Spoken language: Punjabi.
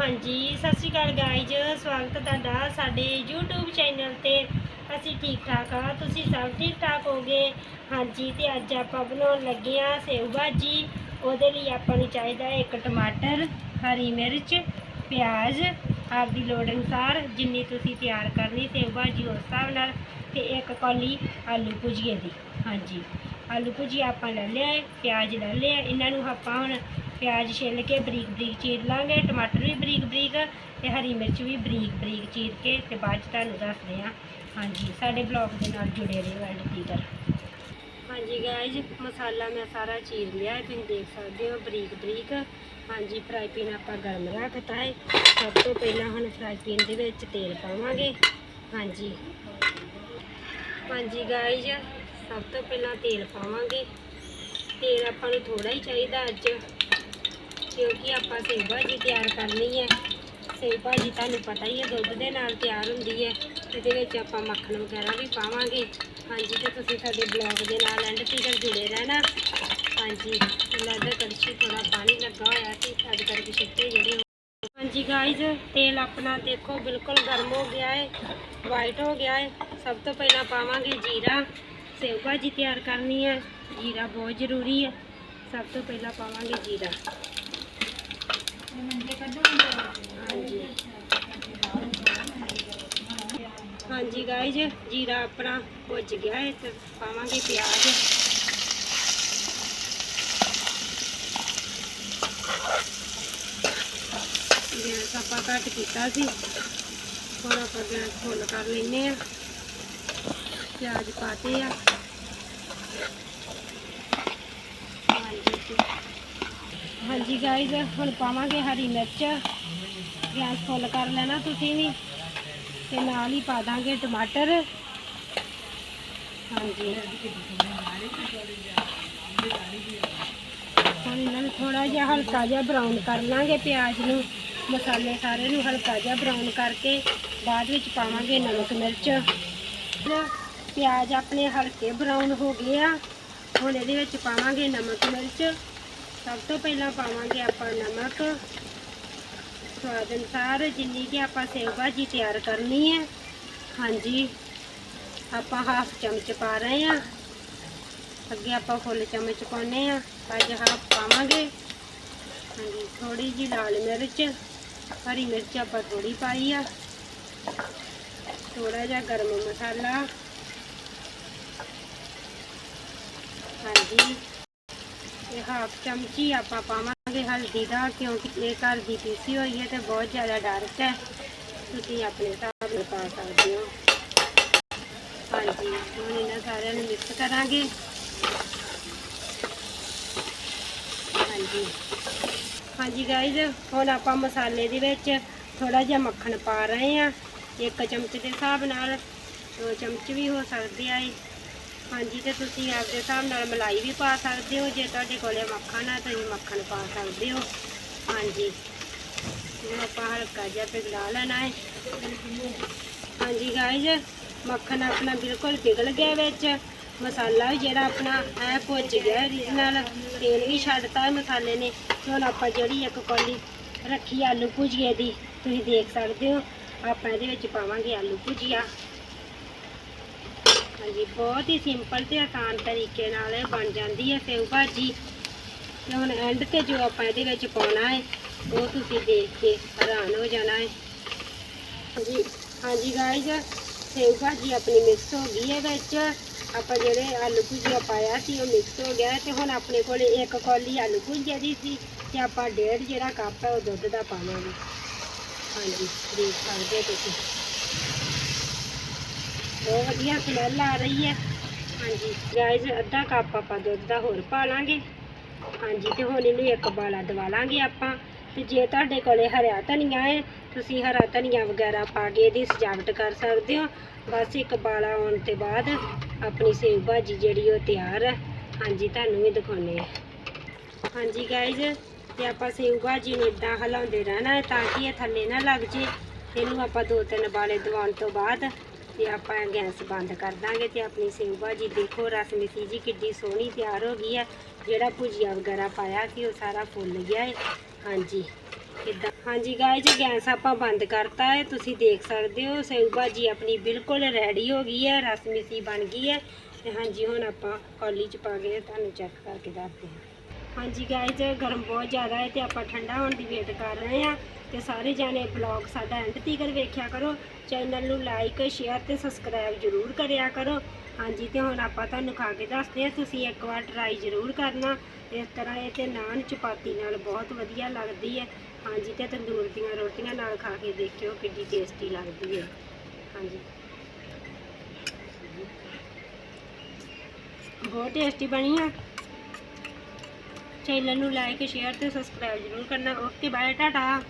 ਹਾਂਜੀ, ਸਤਿ ਸ਼੍ਰੀ ਅਕਾਲ ਗਾਇਜ਼ ਸਵਾਗਤ ਤੁਹਾਡਾ ਸਾਡੇ YouTube ਚੈਨਲ ਤੇ। ਅਸੀਂ ਠੀਕ ਠਾਕ ਆ ਤੁਸੀਂ ਸਭ ਠੀਕ ਠਾਕ ਹੋਗੇ? ਹਾਂਜੀ, ਤੇ ਅੱਜ ਆਪਾਂ ਬਣਾਉਣ ਲੱਗੇ ਆ ਸੇਵ ਭਾਜੀ। ਉਹਦੇ ਲਈ ਆਪਾਂ ਨੂੰ ਚਾਹੀਦਾ ਇੱਕ ਟਮਾਟਰ, ਹਰੀ ਮਿਰਚ, ਪਿਆਜ਼। ਆਪਦੀ ਲੋੜ ਅਨੁਸਾਰ ਜਿੰਨੀ ਤੁਸੀਂ ਤਿਆਰ ਕਰਨੀ ਸੇਵ ਭਾਜੀ ਉਸ ਹਿਸਾਬ ਨਾਲ, ਤੇ ਇੱਕ ਕੌਲੀ ਆਲੂ ਭੁਜੀਏ ਦੀ। ਹਾਂਜੀ। ਆਲੂ ਭੁਜੀ ਆਪਾਂ ਲੈ ਲਿਆ ਹੈ ਪਿਆਜ਼ ਲੈ ਲਿਆ ਇਹਨਾਂ ਨੂੰ ਆਪਾਂ ਹੁਣ ਪਿਆਜ਼ ਛਿੱਲ ਕੇ ਬਰੀਕ ਬਰੀਕ ਚੀਰ ਲਾਂਗੇ ਟਮਾਟਰ ਵੀ ਬਰੀਕ ਬਰੀਕ ਤੇ ਹਰੀ ਮਿਰਚ ਵੀ ਬਰੀਕ ਬਰੀਕ ਚੀਰ ਕੇ ਤੇ ਬਾਅਦ ਚ ਤੁਹਾਨੂੰ ਦੱਸਦੇ ਹਾਂ। ਹਾਂਜੀ ਸਾਡੇ ਬਲੌਗ ਦੇ ਨਾਲ ਜੁੜੇ ਰਹੋ ਐਂਡ ਤੀਕਰ ਹਾਂਜੀ ਗਾਇਜ਼ ਮਸਾਲਾ ਮੈਂ ਸਾਰਾ ਚੀਰ ਲਿਆ ਹੈ, ਤੁਸੀਂ ਦੇਖ ਸਕਦੇ ਹੋ ਬਰੀਕ ਬਰੀਕ ਹਾਂਜੀ ਫਰਾਈ ਪੈਨ ਆਪਾਂ ਗਰਮ ਰੱਖਤਾ ਹੈ। ਸਭ ਤੋਂ ਪਹਿਲਾਂ ਹੁਣ ਫਰਾਈ ਪੈਨ ਦੇ ਵਿੱਚ ਤੇਲ ਪਾਵਾਂਗੇ। ਹਾਂਜੀ। ਹਾਂਜੀ ਗਾਇਜ਼ ਸਭ ਤੋਂ ਪਹਿਲਾਂ ਤੇਲ ਪਾਵਾਂਗੇ। ਤੇਲ ਆਪਾਂ ਨੂੰ ਥੋੜਾ ਹੀ ਚਾਹੀਦਾ ਅੱਜ, ਕਿਉਂਕਿ ਆਪਾਂ ਸੇਵ ਭਾਜੀ ਤਿਆਰ ਕਰਨੀ ਹੈ। ਸੇਵ ਭਾਜੀ ਤੁਹਾਨੂੰ ਪਤਾ ਹੀ ਹੈ, ਦੁੱਧ ਦੇ ਨਾਲ ਤਿਆਰ ਹੁੰਦੀ ਹੈ। ਇਹਦੇ ਵਿੱਚ ਆਪਾਂ ਮੱਖਣ ਵਗੈਰਾ ਵੀ ਪਾਵਾਂਗੇ। ਹਾਂਜੀ, ਤੇ ਤੁਸੀਂ ਸਾਡੇ ਬਲੌਗ ਦੇ ਨਾਲ ਐਂਡ ਤੱਕ ਜੁੜੇ ਰਹਿਣਾ। ਹਾਂਜੀ ਲੱਗਦਾ ਕੜਛੀ ਥੋੜਾ ਪਾਣੀ ਲੱਗਾ ਹੋਇਆ ਤੇ ਤਦ ਕਰਕੇ ਛਿੱਟੇ ਜਿਹੜੇ ਹਾਂਜੀ ਗਾਇਜ਼ ਤੇਲ ਆਪਣਾ ਦੇਖੋ, ਬਿਲਕੁਲ ਗਰਮ ਹੋ ਗਿਆ ਹੈ ਵਾਈਟ ਹੋ ਗਿਆ ਹੈ। ਸਭ ਤੋਂ ਪਹਿਲਾਂ ਪਾਵਾਂਗੇ ਜੀਰਾ। ਸੇਵ ਭਾਜੀ ਤਿਆਰ ਕਰਨੀ ਹੈ, ਜੀਰਾ ਬਹੁਤ ਜ਼ਰੂਰੀ ਹੈ। ਸਭ ਤੋਂ ਪਹਿਲਾਂ ਪਾਵਾਂਗੇ ਜੀਰਾ। ਹਾਂਜੀ। ਹਾਂਜੀ ਗਾਇਜ਼ ਜੀਰਾ ਆਪਣਾ ਭੁੱਜ ਗਿਆ ਹੈ, ਤੇ ਪਾਵਾਂਗੇ ਪਿਆਜ਼। ਗੈਸ ਆਪਾਂ ਘੱਟ ਕੀਤਾ ਸੀ। ਹੁਣ ਆਪਾਂ ਗੈਸ ਫੁੱਲ ਕਰ ਲੈਨੇ ਆ ਪਿਆਜ਼ ਪਾਤੇ ਆ। ਹਾਂਜੀ ਹਾਂਜੀ ਗਾਇਜ਼ ਹੁਣ ਪਾਵਾਂਗੇ ਹਰੀ ਮਿਰਚ। ਗੈਸ ਫੁੱਲ ਕਰ ਲੈਣਾ ਤੁਸੀਂ ਵੀ। ਤੇ ਨਾਲ ਹੀ ਪਾ ਦਾਂਗੇ ਟਮਾਟਰ। ਹਾਂਜੀ। ਹੁਣ ਇਹਨਾਂ ਨੂੰ ਥੋੜਾ ਜਿਹਾ ਹਲਕਾ ਜਿਹਾ ਬਰਾਊਨ ਕਰ ਲਾਂਗੇ ਪਿਆਜ਼ ਨੂੰ। ਮਸਾਲੇ ਸਾਰੇ ਨੂੰ ਹਲਕਾ ਜਿਹਾ ਬਰਾਊਨ ਕਰਕੇ ਬਾਅਦ ਵਿੱਚ ਪਾਵਾਂਗੇ ਨਮਕ ਮਿਰਚ। ਪਿਆਜ਼ ਆਪਣੇ ਹਲਕੇ ਬਰਾਊਨ ਹੋ ਗਏ ਆ। ਹੁਣ ਇਹਦੇ ਵਿੱਚ ਪਾਵਾਂਗੇ ਨਮਕ ਮਿਰਚ। ਸਭ ਤੋਂ ਪਹਿਲਾਂ ਪਾਵਾਂਗੇ ਆਪਾਂ ਨਮਕ। ਸਵਾਦ ਅਨੁਸਾਰ ਜਿੰਨੀ ਕਿ ਆਪਾਂ ਸੇਵ ਭਾਜੀ ਤਿਆਰ ਕਰਨੀ ਹੈ। ਹਾਂਜੀ, ਆਪਾਂ ਹਾਫ ਚਮਚ ਪਾ ਰਹੇ ਹਾਂ। ਅੱਗੇ ਆਪਾਂ ਫੁੱਲ ਚਮਚ ਪਾਉਨੇ ਆ ਅੱਜ ਹਾਫ ਪਾਵਾਂਗੇ। ਹਾਂਜੀ ਥੋੜੀ ਜੀ ਲਾਲ ਮਿਰਚ, ਹਰੀ ਮਿਰਚ ਆਪਾਂ ਥੋੜੀ ਪਾਈ ਆ। ਥੋੜਾ ਜਿਹਾ ਗਰਮ ਮਸਾਲਾ। ਹਾਂਜੀ ਇਹ ਹਾਫ ਚਮਚੀ ਆਪਾਂ ਪਾਵਾਂਗੇ ਹਲਦੀ ਦਾ, ਕਿਉਂਕਿ ਇਹ ਘਰ ਦੀ ਪੀਸੀ ਹੋਈ ਹੈ ਤੇ ਬਹੁਤ ਜ਼ਿਆਦਾ ਡਾਰਕ ਹੈ। ਤੁਸੀਂ ਆਪਣੇ ਹਿਸਾਬ ਨਾਲ ਪਾ ਸਕਦੇ ਹੋ। ਹਾਂਜੀ, ਹੁਣ ਇਹਨਾਂ ਸਾਰਿਆਂ ਨੂੰ ਮਿਕਸ ਕਰਾਂਗੇ। ਹਾਂਜੀ। ਹਾਂਜੀ ਗਾਇਜ਼ ਹੁਣ ਆਪਾਂ ਮਸਾਲੇ ਦੇ ਵਿੱਚ ਥੋੜਾ ਜਿਹਾ ਮੱਖਣ ਪਾ ਰਹੇ ਆ ਇੱਕ ਚਮਚ ਦੇ ਹਿਸਾਬ ਨਾਲ, ਦੋ ਚਮਚ ਵੀ ਹੋ ਸਕਦੇ ਆ ਇਹ। ਹਾਂਜੀ, ਤੇ ਤੁਸੀਂ ਆਪਦੇ ਹਿਸਾਬ ਨਾਲ ਮਲਾਈ ਵੀ ਪਾ ਸਕਦੇ ਹੋ, ਜੇ ਤੁਹਾਡੇ ਕੋਲੇ ਮੱਖਣ ਆ, ਤੁਸੀਂ ਮੱਖਣ ਪਾ ਸਕਦੇ ਹੋ। ਹਾਂਜੀ। ਹੁਣ ਆਪਾਂ ਹਲਕਾ ਜਿਹਾ ਪਿਘਲਾ ਲੈਣਾ ਹੈ। ਹਾਂਜੀ ਗਾਇਜ਼ ਮੱਖਣ ਆਪਣਾ ਬਿਲਕੁਲ ਪਿਘਲ ਗਿਆ ਵਿੱਚ। ਮਸਾਲਾ ਵੀ ਜਿਹੜਾ ਆਪਣਾ ਐ ਭੁੱਜ ਗਿਆ ਰੀਜਨਲ ਤੇਲ ਵੀ ਛੱਡਤਾ ਹੈ ਮਸਾਲੇ ਨੇ। ਹੁਣ ਆਪਾਂ ਜਿਹੜੀ ਇੱਕ ਕੌਲੀ ਰੱਖੀ ਆਲੂ ਭੁਜੀਏ ਦੀ, ਤੁਸੀਂ ਦੇਖ ਸਕਦੇ ਹੋ। ਆਪਾਂ ਇਹਦੇ ਵਿੱਚ ਪਾਵਾਂਗੇ ਆਲੂ ਭੁਜੀਆ। ਹਾਂਜੀ, ਬਹੁਤ ਹੀ ਸਿੰਪਲ ਤੇ ਆਸਾਨ ਤਰੀਕੇ ਨਾਲ ਬਣ ਜਾਂਦੀ ਹੈ ਸੇਵ ਭਾਜੀ। ਤੇ ਹੁਣ ਐਂਡ ਤੇ ਜੋ ਆਪਾਂ ਇਹਦੇ ਵਿੱਚ ਪਾਉਣਾ ਹੈ, ਉਹ ਤੁਸੀਂ ਦੇਖ ਕੇ ਹੈਰਾਨ ਹੋ ਜਾਣਾ ਹੈ। ਜੀ ਹਾਂਜੀ ਗਾਇਜ਼ ਸੇਵ ਭਾਜੀ ਆਪਣੀ ਮਿਕਸ ਹੋ ਗਈ ਹੈ ਵਿੱਚ। ਆਪਾਂ ਜਿਹੜੇ ਆਲੂ ਭੁਜੀਆ ਪਾਇਆ ਸੀ, ਉਹ ਮਿਕਸ ਹੋ ਗਿਆ ਹੈ ਤੇ ਹੁਣ ਆਪਣੇ ਕੋਲ ਇੱਕ ਕੌਲੀ ਆਲੂ ਭੁਜੀਆ ਦੀ ਸੀ ਤੇ ਆਪਾਂ ਡੇਢ ਜਿਹੜਾ ਕੱਪ ਹੈ ਉਹ ਦੁੱਧ ਦਾ ਪਾਵਾਂਗੇ ਹਾਂਜੀ, ਦੇਖ ਸਕਦੇ ਤੁਸੀਂ। ਬਹੁਤ ਵਧੀਆ ਸਮੈਲ ਆ ਰਹੀ ਹੈ। ਹਾਂਜੀ ਗਾਇਜ਼ ਅੱਧਾ ਕੱਪ ਆਪਾਂ ਦੁੱਧ ਦਾ ਹੋਰ ਪਾ ਲਾਂਗੇ। ਹਾਂਜੀ, ਤੇ ਹੁਣ ਇਹਨੂੰ ਇੱਕ ਬਾਲਾ ਦਵਾ ਲਾਂਗੇ ਆਪਾਂ। ਤੇ ਜੇ ਤੁਹਾਡੇ ਕੋਲੇ ਹਰਾ ਧਨੀਆ ਹੈ, ਤੁਸੀਂ ਹਰਾ ਧਨੀਆ ਵਗੈਰਾ ਪਾ ਕੇ ਇਹਦੀ ਸਜਾਵਟ ਕਰ ਸਕਦੇ ਹੋ। ਬਸ ਇੱਕ ਬਾਲਾ ਆਉਣ ਤੇ ਬਾਅਦ ਆਪਣੀ ਸੇਵ ਭਾਜੀ ਜਿਹੜੀ ਉਹ ਤਿਆਰ ਹੈ। ਹਾਂਜੀ, ਤੁਹਾਨੂੰ ਵੀ ਦਿਖਾਉਣੇ ਆ ਹਾਂਜੀ ਗਾਇਜ਼ ਤੇ ਆਪਾਂ ਸੇਵ ਭਾਜੀ ਨੂੰ ਇਦਾਂ ਹਿਲਾਉਂਦੇ ਰਹਿਣਾ ਹੈ ਤਾਂ ਕਿ ਇਹ ਥੱਲੇ ਨਾ ਲੱਗ ਜੇ। ਇਹਨੂੰ ਆਪਾਂ ਦੋ ਤਿੰਨ ਬਾਲੇ ਦਵਾਉਣ ਤੋਂ ਬਾਅਦ ਤੇ ਆਪਾਂ ਗੈਸ ਬੰਦ ਕਰ ਦਾਂਗੇ ਤੇ ਆਪਣੀ ਸੇਵ ਭਾਜੀ ਦੇਖੋ ਰਸ ਮਿੱਸੀ ਜੀ ਕਿੱਡੀ ਸੋਹਣੀ ਤਿਆਰ ਹੋ ਗਈ ਹੈ ਜਿਹੜਾ ਭੁਜੀਆ ਵਗੈਰਾ ਪਾਇਆ ਸੀ ਉਹ ਸਾਰਾ ਫੁੱਲ ਗਿਆ ਹੈ ਹਾਂਜੀ, ਕਿੱਦਾਂ? ਹਾਂਜੀ ਗਾਇਜ਼ ਗੈਸ ਆਪਾਂ ਬੰਦ ਕਰਤਾ ਹੈ ਤੁਸੀਂ ਦੇਖ ਸਕਦੇ ਹੋ, ਸੇਵ ਭਾਜੀ ਆਪਣੀ ਬਿਲਕੁਲ ਰੈਡੀ ਹੋ ਗਈ ਹੈ ਰਸਮੀ ਸੀ ਬਣ ਗਈ ਹੈ ਤੇ ਹਾਂਜੀ, ਹੁਣ ਆਪਾਂ ਕੌਲੀ ਚ ਪਾ ਕੇ ਤੁਹਾਨੂੰ ਚੈੱਕ ਕਰਕੇ ਦੱਸਦੇ ਹਾਂ ਹਾਂਜੀ ਗਾਇਜ਼ ਗਰਮ ਬਹੁਤ ਜ਼ਿਆਦਾ ਹੈ ਤੇ ਆਪਾਂ ਠੰਡਾ ਹੋਣ ਦੀ ਵੇਟ ਕਰ ਰਹੇ ਹਾਂ ਤੇ ਸਾਰੇ ਜਾਣੇ ਬਲੌਗ ਸਾਡਾ ਐਂਡ ਤੀਕਰ ਵੇਖਿਆ ਕਰੋ। ਚੈਨਲ ਨੂੰ ਲਾਈਕ ਸ਼ੇਅਰ ਤੇ ਸਬਸਕ੍ਰਾਈਬ ਜ਼ਰੂਰ ਕਰਿਆ ਕਰੋ। ਹਾਂਜੀ, ਤੇ ਹੁਣ ਆਪਾਂ ਤੁਹਾਨੂੰ ਖਾ ਕੇ ਦੱਸਦੇ ਹਾਂ, ਤੁਸੀਂ ਇੱਕ ਵਾਰ ਟਰਾਈ ਜ਼ਰੂਰ ਕਰਨਾ। ਇਸ ਤਰ੍ਹਾਂ ਇਹ ਤੇ ਨਾਨ ਚਪਾਤੀ ਨਾਲ ਬਹੁਤ ਵਧੀਆ ਲੱਗਦੀ ਹੈ। ਹਾਂਜੀ, ਤੇ ਤੰਦੂਰ ਦੀਆਂ ਰੋਟੀਆਂ ਨਾਲ ਖਾ ਕੇ ਦੇਖਿਓ ਕਿੰਨੀ ਟੇਸਟੀ ਲੱਗਦੀ ਹੈ। ਹਾਂਜੀ। ਬਹੁਤ ਟੇਸਟੀ ਬਣੀ ਆ। ਚੈਨਲ ਨੂੰ ਲਾਈਕ ਸ਼ੇਅਰ ਤੇ ਸਬਸਕ੍ਰਾਈਬ ਜ਼ਰੂਰ ਕਰਨਾ। Okay bye tata.